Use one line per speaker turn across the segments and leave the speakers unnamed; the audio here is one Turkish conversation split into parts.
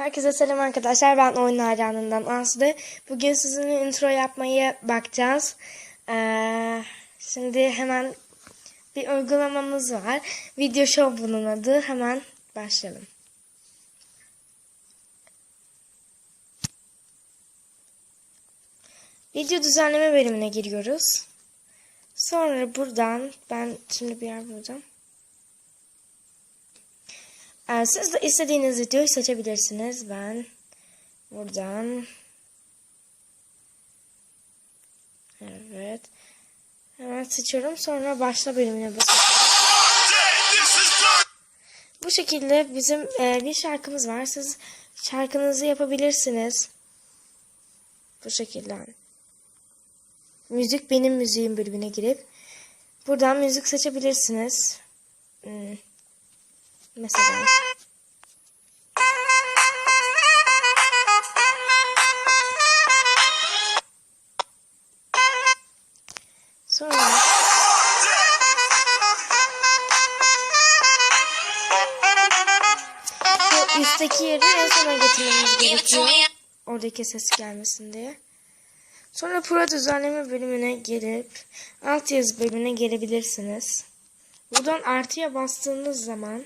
Herkese selam arkadaşlar. Ben oyun hayranından Aslı. Bugün sizinle intro yapmayı bakacağız. Ee, şimdi hemen bir uygulamamız var. Video Show bunun adı. Hemen başlayalım. Video düzenleme bölümüne giriyoruz. Sonra buradan ben şimdi bir yer bulacağım. Ee, Siz de istediğiniz videoyu seçebilirsiniz. Ben buradan Evet. Hemen seçiyorum. Sonra başla bölümüne. Bu şekilde bizim e, bir şarkımız var. Siz şarkınızı yapabilirsiniz. Bu şekilde. Müzik benim müziğim bölümüne girip buradan müzik seçebilirsiniz. Hmm. Mesela. Sonra üstteki yeri en sona getirmemiz gerekiyor. Oradaki ses gelmesin diye. Sonra pro düzenleme bölümüne gelip alt yazı bölümüne gelebilirsiniz. Buradan artıya bastığınız zaman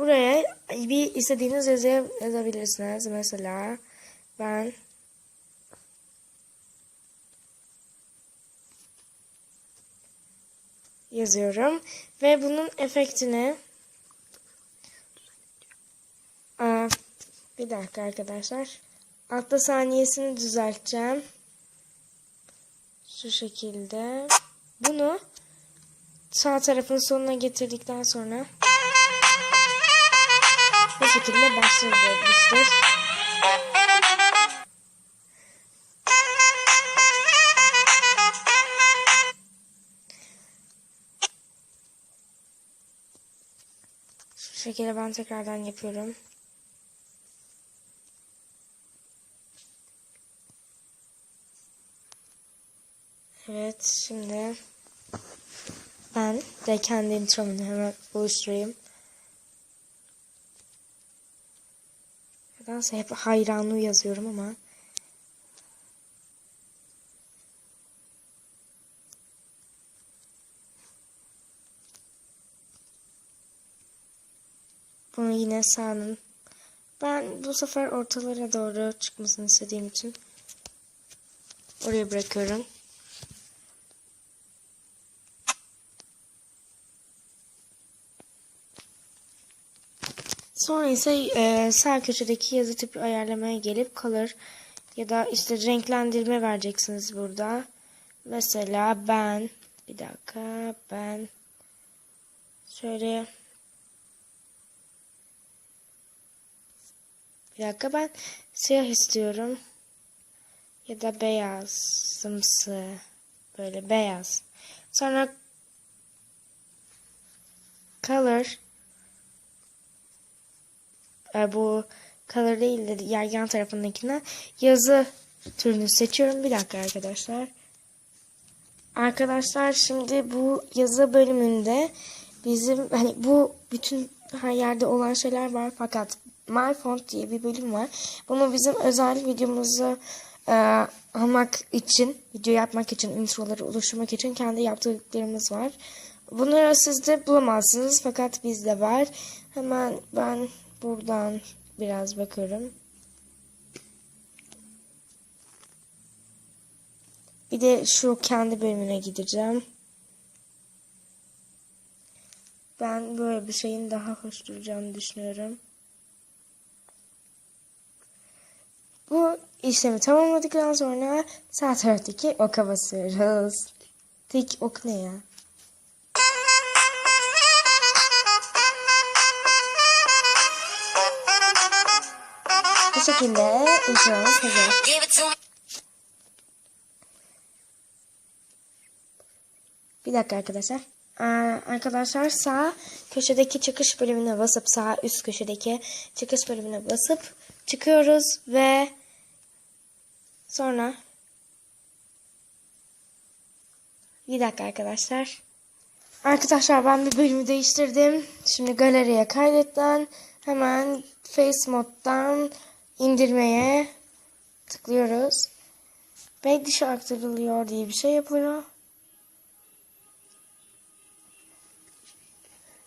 buraya bir istediğiniz yazıya yazabilirsiniz. Mesela ben yazıyorum ve bunun efektini Aa, bir dakika arkadaşlar. Altta saniyesini düzelteceğim. Şu şekilde. Bunu sağ tarafın sonuna getirdikten sonra şekilde başlayabilirsiniz. Şu şekilde ben tekrardan yapıyorum. Evet şimdi ben de kendi intromu hemen oluşturayım. Nedense hep hayranlığı yazıyorum ama. Bunu yine sağının. Ben bu sefer ortalara doğru çıkmasını istediğim için oraya bırakıyorum. Sonra ise e, sağ köşedeki yazı tipi ayarlamaya gelip color ya da işte renklendirme vereceksiniz burada. Mesela ben bir dakika ben şöyle bir dakika ben siyah istiyorum ya da beyazımsı böyle beyaz. Sonra color e, bu color değil de yer yan tarafındakinden yazı türünü seçiyorum. Bir dakika arkadaşlar. Arkadaşlar şimdi bu yazı bölümünde bizim hani bu bütün her yerde olan şeyler var fakat My Font diye bir bölüm var. Bunu bizim özel videomuzu e, almak için, video yapmak için, introları oluşturmak için kendi yaptıklarımız var. Bunları siz de bulamazsınız fakat bizde var. Hemen ben buradan biraz bakıyorum. Bir de şu kendi bölümüne gideceğim. Ben böyle bir şeyin daha hoş duracağını düşünüyorum. Bu işlemi tamamladıktan sonra sağ taraftaki oka basıyoruz. Tek ok ne ya? Bu şekilde intromuz hazır. Bir dakika arkadaşlar. Ee, arkadaşlar sağ köşedeki çıkış bölümüne basıp sağ üst köşedeki çıkış bölümüne basıp çıkıyoruz ve sonra bir dakika arkadaşlar. Arkadaşlar ben bir bölümü değiştirdim. Şimdi galeriye kaydetten Hemen Face Mode'dan indirmeye tıklıyoruz. Ve dışı aktarılıyor diye bir şey yapılıyor.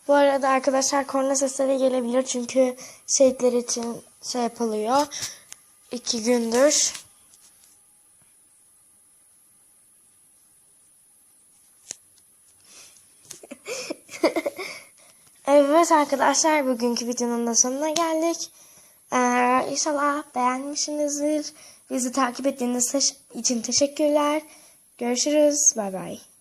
Bu arada arkadaşlar korna sesleri gelebilir çünkü şehitler için şey yapılıyor. İki gündür. Evet arkadaşlar bugünkü videonun da sonuna geldik. Ee, inşallah beğenmişsinizdir. Bizi takip ettiğiniz için teşekkürler. Görüşürüz. Bay bay.